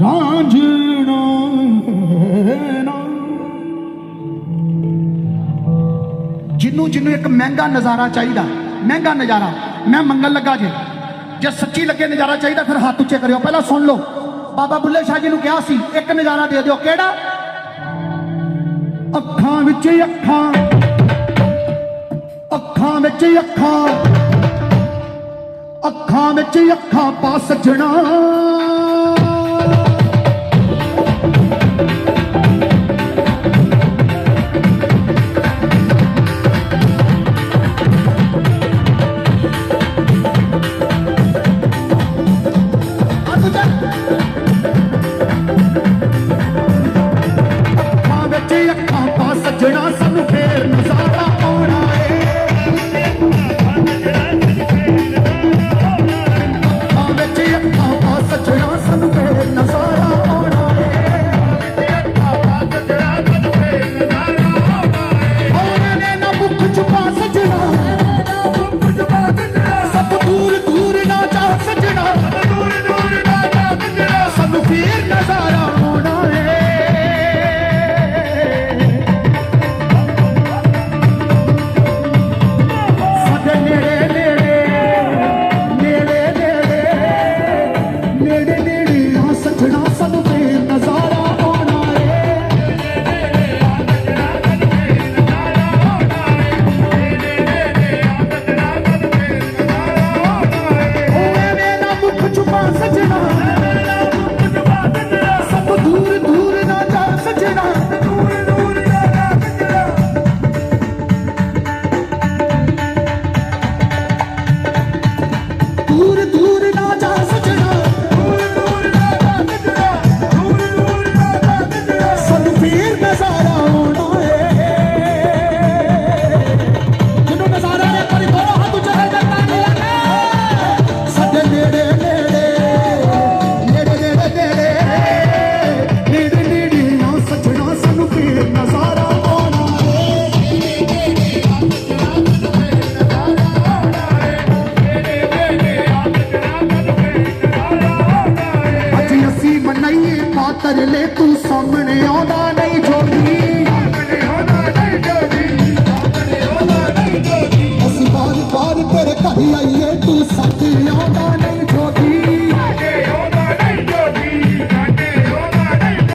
ਰਾਂਝਣਾ ਜਿੰਨੂੰ ਇੱਕ ਮਹਿੰਗਾ ਨਜ਼ਾਰਾ ਚਾਹੀਦਾ, ਮਹਿੰਗਾ ਨਜ਼ਾਰਾ, ਮੈਂ ਮੰਗਣ ਲੱਗਾ ਜੇ। ਜੇ ਸੱਚੀ ਲੱਗੇ ਨਜ਼ਾਰਾ ਚਾਹੀਦਾ, ਫਿਰ ਹੱਥ ਉੱਚੇ ਕਰਿਓ। ਪਹਿਲਾਂ ਸੁਣ ਲਓ। ਬਾਬਾ ਬੁੱਲੇ ਸ਼ਾਹ ਜੀ ਨੂੰ ਕਿਹਾ ਸੀ, ਇੱਕ ਨਜ਼ਾਰਾ ਦੇ ਦਿਓ। ਕਿਹੜਾ? ਅੱਖਾਂ ਵਿੱਚ ਅੱਖਾਂ। ਅੱਖਾਂ ਵਿੱਚ ਅੱਖਾਂ। ਅੱਖਾਂ ਵਿੱਚ ਅੱਖਾਂ ਪਾ ਸਜਣਾ Oh, ਆ ਤਰਲੇ ਤੂੰ ਸਾਹਮਣੇ ਆਉਂਦਾ ਨਹੀਂ ਜੋਗੀ। ਅਸੀਂ ਬਾਰ ਬਾਰ ਤੇਰੇ ਘਰ ਆਈਏ, ਤੂੰ ਸਾਥੀ ਆਉਂਦਾ ਨਹੀਂ